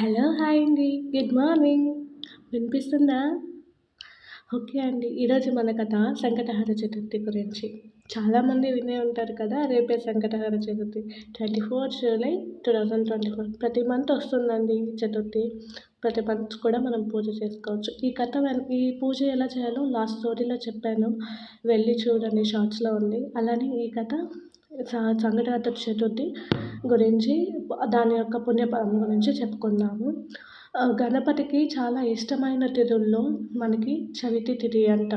Hello hi అండి. Good morning. వినిపిస్తుందా? Okay అండి. ఈరోజు మన కథ సంకటహర చతుర్థి గురించి. చాలామంది వినే ఉంటారు కదా రేపే Sankatahara Chaturthi. Twenty four July two thousand twenty four. ప్రతి మంత్ వస్తుందండి చతుర్థి. ప్రతి మంత్ కూడా మనం పూజ చేసుకోవచ్చు. ఈ కథ ఈ పూజ ఎలా చేయాలో లాస్ట్ స్టోరీలో చెప్పాను. వెళ్ళి చూడండి షార్ట్స్లో ఉంది. అలానే ఈ కథ సంకటహార చతుర్థి గురించి దాని యొక్క పుణ్యఫలం గురించి చెప్పుకుందాము. గణపతికి చాలా ఇష్టమైన తిథుల్లో మనకి చవితి తిథి అంట.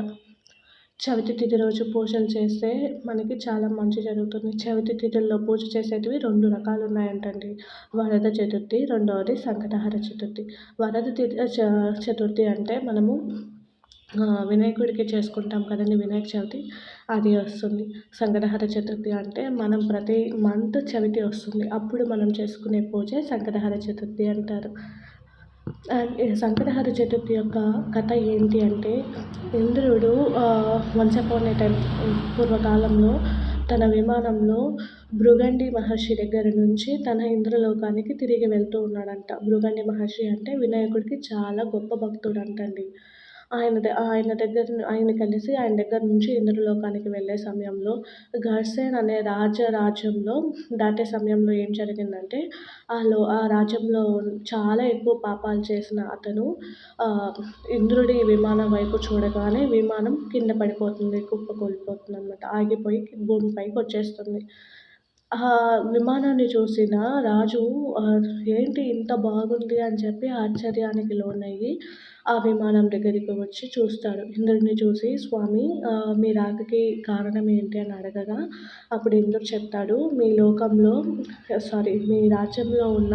చవితి తిథి రోజు పూజలు చేస్తే మనకి చాలా మంచి జరుగుతుంది. చవితి తిథుల్లో పూజ చేసేటివి రెండు రకాలు ఉన్నాయంటండి. వరద చతుర్థి రెండవది సంకటహర చతుర్థి. వరద చతుర్థి అంటే మనము వినాయకుడికి చేసుకుంటాం కదండి వినాయక చవితి అది వస్తుంది. సంకటహర చతుర్థి అంటే మనం ప్రతి మంత్ చవితి వస్తుంది. అప్పుడు మనం చేసుకునే పూజ సంకటహర చతుర్థి అంటారు. అండ్ సంకటహర చతుర్థి యొక్క కథ ఏంటి అంటే ఇంద్రుడు వన్స్ అపాన్ ఏ టైం పూర్వకాలంలో తన విమానంలో భృగండి మహర్షి దగ్గర నుంచి తన ఇంద్రలోకానికి తిరిగి వెళ్తూ ఉన్నాడంట. భృగండి మహర్షి అంటే వినాయకుడికి చాలా గొప్ప భక్తుడు అంటండి ఆయన ఆయన దగ్గర ఆయన కలిసి ఆయన దగ్గర నుంచి ఇంద్రలోకానికి వెళ్ళే సమయంలో ఘర్సేన్ అనే రాజరాజ్యంలో దాటే సమయంలో ఏం జరిగిందంటే ఆలో ఆ రాజ్యంలో చాలా ఎక్కువ పాపాలు చేసిన అతను ఇంద్రుడి విమానం వైపు చూడగానే విమానం కింద పడిపోతుంది కుప్పకూలిపోతుంది అనమాట ఆగిపోయి భూమిపైకి వచ్చేస్తుంది. ఆ విమానాన్ని చూసిన రాజు ఏంటి ఇంత బాగుంది? అని చెప్పి ఆశ్చర్యానికి లోనయ్యి ఆ విమానం దగ్గరికి వచ్చి చూస్తాడు. ఇంద్రుడిని చూసి స్వామి మీ రాకకి కారణం ఏంటి? అని అడగగా అప్పుడు ఇంద్రుడు చెప్తాడు మీ లోకంలో సారీ మీ రాజ్యంలో ఉన్న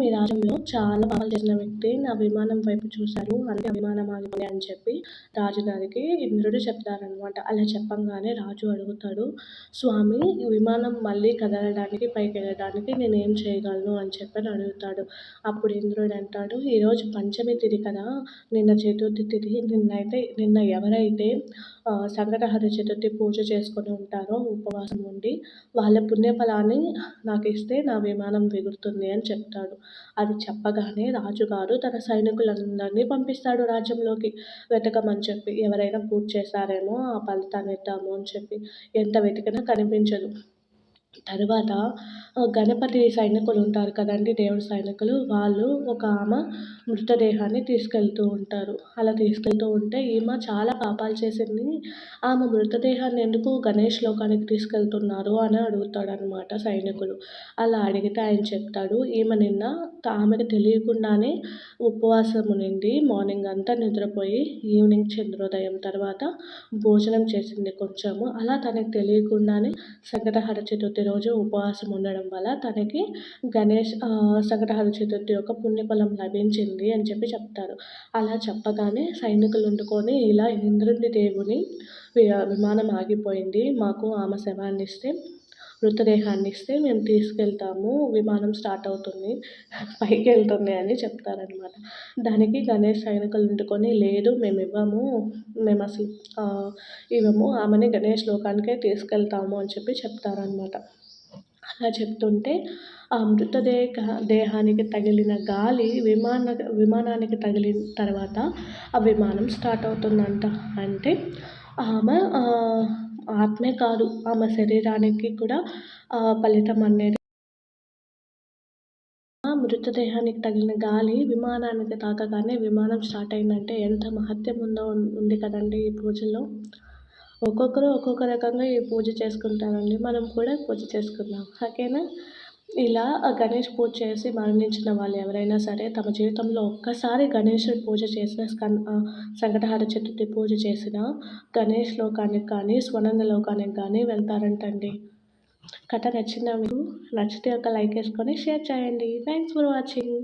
మీ రాజ్యంలో చాలా పాపాలు చేసిన వ్యక్తి నా విమానం వైపు చూశారు అందుకే విమానం ఆగిపోయింది అని చెప్పి రాజుగారికి ఇంద్రుడు చెప్తారనమాట అలా చెప్పంగానే రాజు అడుగుతాడు స్వామి విమానం మళ్ళీ కదలడానికి పైకి వెళ్ళడానికి నేను ఏం చేయగలను? అని చెప్పి అడుగుతాడు. అప్పుడు ఇంద్రుడు అంటాడు ఈరోజు పంచమి తిథి కదా నిన్న చతుర్థి తిథి నిన్నైతే నిన్న ఎవరైతే సంకటహర చతుర్థి పూజ చేసుకొని ఉంటారో ఉపవాసం ఉండి వాళ్ళ పుణ్యఫలాన్ని నాకు ఇస్తే నా విమానం ఎగురుతుంది అని చెప్పి చెప్తాడు అది చెప్పగానే రాజుగారు తన సైనికులందరినీ పంపిస్తాడు రాజ్యంలోకి. వెతకమని చెప్పి ఎవరైనా పూజ చేశారేమో ఆ ఫలితాన్ని ఇద్దాము అని చెప్పి. ఎంత వెతికినా కనిపించదు. తర్వాత గణపతి సైనికులు ఉంటారు కదండి దేవుడి సైనికులు. వాళ్ళు ఒక ఆమె మృతదేహాన్ని తీసుకెళ్తూ ఉంటారు. అలా తీసుకెళ్తూ ఉంటే ఈమె చాలా పాపాలు చేసింది. ఆమె మృతదేహాన్ని ఎందుకు గణేష్ లోకానికి తీసుకెళ్తున్నారు అని అడుగుతాడు అనమాట సైనికులు. అలా అడిగితే ఆయన చెప్తాడు ఈమె నిన్న ఆమెకు తెలియకుండానే ఉపవాసం ఉండి మార్నింగ్ అంతా నిద్రపోయి ఈవినింగ్ చంద్రోదయం తర్వాత భోజనం చేసింది కొంచెము. అలా తనకు తెలియకుండానే సంకటహర చతుర్థి రోజు ఉపవాసం ఉండడం వల్ల తనకి గణేష్ సంకటహర చతుర్థి యొక్క పుణ్యఫలం లభించింది అని చెప్పి చెప్తారు. అలా చెప్పగానే సైనికులు వండుకొని ఇలా ఇంద్రుని దేవుని విమానం ఆగిపోయింది. మాకు ఆమె శవాన్ని ఇస్తే మృతదేహాన్ని ఇస్తే మేము తీసుకెళ్తాము. విమానం స్టార్ట్ అవుతుంది. పైకి వెళ్తుంది అని చెప్తారనమాట దానికి గణేష్ సైనికులు ఉండుకొని లేదు మేము ఇవ్వము. మేము అసలు ఇవ్వము. ఆమెని గణేష్ లోకానికే తీసుకెళ్తాము అని చెప్పి చెప్తారనమాట చెప్తుంటే ఆ మృతదేహ దేహానికి తగిలిన గాలి విమాన విమానానికి తగిలిన తర్వాత ఆ విమానం స్టార్ట్ అవుతుందంట. అంటే ఆమె ఆత్మే కాదు ఆమె శరీరానికి కూడా ఫలితం అనేది మృతదేహానికి తగిలిన గాలి విమానానికి తాకగానే విమానం స్టార్ట్ అయిందంటే ఎంత మహత్యం ఉందో ఉంది కదండి ఈ పూజలో? ఒక్కొక్కరు ఒక్కొక్క రకంగా ఈ పూజ చేసుకుంటారండి. మనం కూడా పూజ చేసుకుందాం. ఓకేనా? ఇలా గణేష్ పూజ చేసి మరణించిన వాళ్ళు ఎవరైనా సరే తమ జీవితంలో ఒక్కసారి గణేషుడి పూజ చేసిన స్కన్ సంకటహార చతుర్థి పూజ చేసిన గణేష్ లోకానికి కానీ స్వనంద లోకానికి కానీ వెళ్తారంటండి. కథ నచ్చిందా మీకు? నచ్చితే ఒక లైక్ వేసుకొని షేర్ చేయండి. Thanks for watching